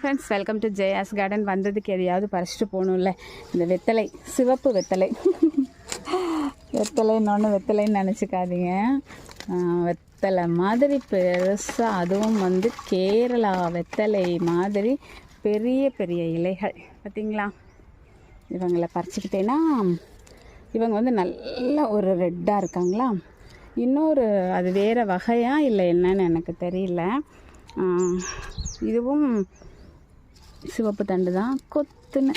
Friends welcome to Jaya's garden வந்ததுக்கு எதையாவது பறிச்சுட்டு போகணும்ல. இந்த வெத்தலை சிவப்பு வெத்தலை. வெத்தலைன்னொன்று வெத்தலைன்னு நினச்சிக்காதீங்க. வெத்தலை மாதிரி பெருசாக அதுவும் வந்து கேரளா வெத்தலை மாதிரி பெரிய பெரிய இலைகள். பார்த்தீங்களா இவங்களை பறிச்சுக்கிட்டேன்னா இவங்க வந்து நல்ல ஒரு ரெட்டாக இருக்காங்களா? இன்னொரு அது வேறு வகையாக இல்லை என்னன்னு எனக்கு தெரியல. இதுவும் சிவப்பு தண்டு தான் கொத்துன்னு.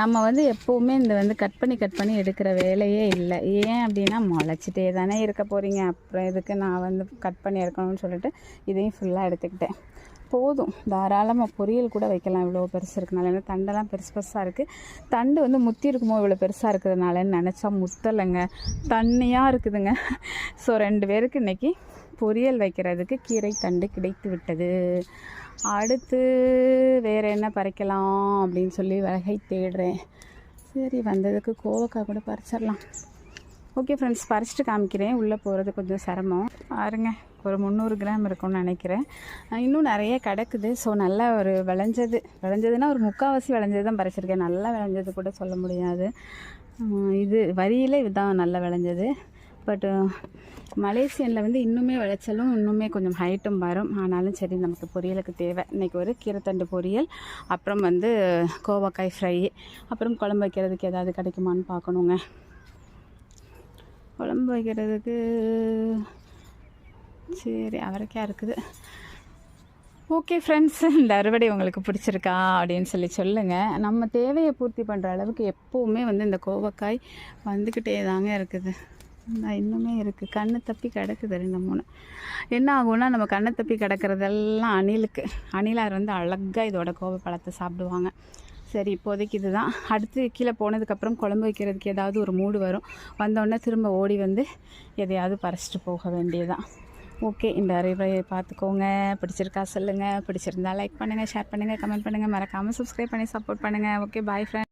நம்ம வந்து எப்போவுமே இந்த வந்து கட் பண்ணி கட் பண்ணி எடுக்கிற வேலையே இல்லை. ஏன் அப்படின்னா முளைச்சிட்டே தானே இருக்க போகிறீங்க அப்புறம் இதுக்கு நான் வந்து கட் பண்ணி எடுக்கணும்னு சொல்லிட்டு இதையும் ஃபுல்லாக எடுத்துக்கிட்டேன். போதும். தாராளமாக பொரியல் கூட வைக்கலாம். இவ்வளோ பெருசு இருக்கனால. ஏன்னா தண்டெல்லாம் பெருசு பெருசாக இருக்குது தண்டு வந்து முத்தி இருக்குமோ இவ்வளோ பெருசாக இருக்கிறதுனாலன்னு நினச்சா முத்தலைங்க. தண்ணியாக இருக்குதுங்க. ஸோ ரெண்டு பேருக்கு இன்றைக்கி பொரியல் வைக்கிறதுக்கு கீரை தண்டு கிடைத்து விட்டது. அடுத்து வேறு என்ன பறிக்கலாம் அப்படின்னு சொல்லி வகை தேடுறேன். சரி வந்ததுக்கு கோவக்காய் கூட பறிச்சிடலாம். ஓகே ஃப்ரெண்ட்ஸ் பறிச்சுட்டு காமிக்கிறேன். உள்ளே போகிறது கொஞ்சம் சிரமம். பாருங்க ஒரு முந்நூறு கிராம் இருக்கும்னு நினைக்கிறேன். இன்னும் நிறைய கிடக்குது. ஸோ நல்லா ஒரு விளைஞ்சது. விளைஞ்சதுன்னா ஒரு முக்கால்வாசி விளைஞ்சது தான் பறிச்சிருக்கேன். நல்லா விளைஞ்சது கூட சொல்ல முடியாது. இது வரியில் இதுதான் நல்லா விளைஞ்சது. பட்டு மலேசியனில் வந்து இன்னுமே விளைச்சலும் இன்னுமே கொஞ்சம் ஹைட்டும் வரும். ஆனாலும் சரி நமக்கு பொரியலுக்கு தேவை. இன்றைக்கி ஒரு கீரைத்தண்டு பொரியல் அப்புறம் வந்து கோவக்காய் ஃப்ரை அப்புறம் குழம்பு வைக்கிறதுக்கு ஏதாவது கிடைக்குமான்னு பார்க்கணுங்க. குழம்பு வைக்கிறதுக்கு சரி அவரைக்காய் இருக்குது. ஓகே ஃப்ரெண்ட்ஸ் இந்த அறுவடை உங்களுக்கு பிடிச்சிருக்கா அப்படின்னு சொல்லி சொல்லுங்கள் நம்ம தேவையை பூர்த்தி பண்ணுற அளவுக்கு எப்போவுமே வந்து இந்த கோவக்காய் வந்துக்கிட்டே தாங்க இருக்குது. இன்னுமே இருக்குது கண்ணு தப்பி கிடக்குது ரெண்டு மூணு. என்ன ஆகும்னா நம்ம கண்ணை தப்பி கிடக்கிறதெல்லாம் அணிலுக்கு. அணிலார் வந்து அழகாக இதோட கோவப்பழத்தை சாப்பிடுவாங்க. சரி இப்போதைக்கு இதுதான். அடுத்து கீழே போனதுக்கப்புறம் குழம்பு வைக்கிறதுக்கு ஏதாவது ஒரு மூடு வரும். வந்தோடனே திரும்ப ஓடி வந்து எதையாவது பறிச்சிட்டு போக வேண்டியதுதான். ஓகே இந்த அறிவுரையை பார்த்துக்கோங்க. பிடிச்சிருக்கா சொல்லுங்கள் பிடிச்சிருந்தா லைக் பண்ணுங்கள் ஷேர் பண்ணுங்கள் கமெண்ட் பண்ணுங்கள் மறக்காமல் சப்ஸ்கிரைப் பண்ணி சப்போர்ட் பண்ணுங்கள் ஓகே பாய் ஃப்ரெண்ட்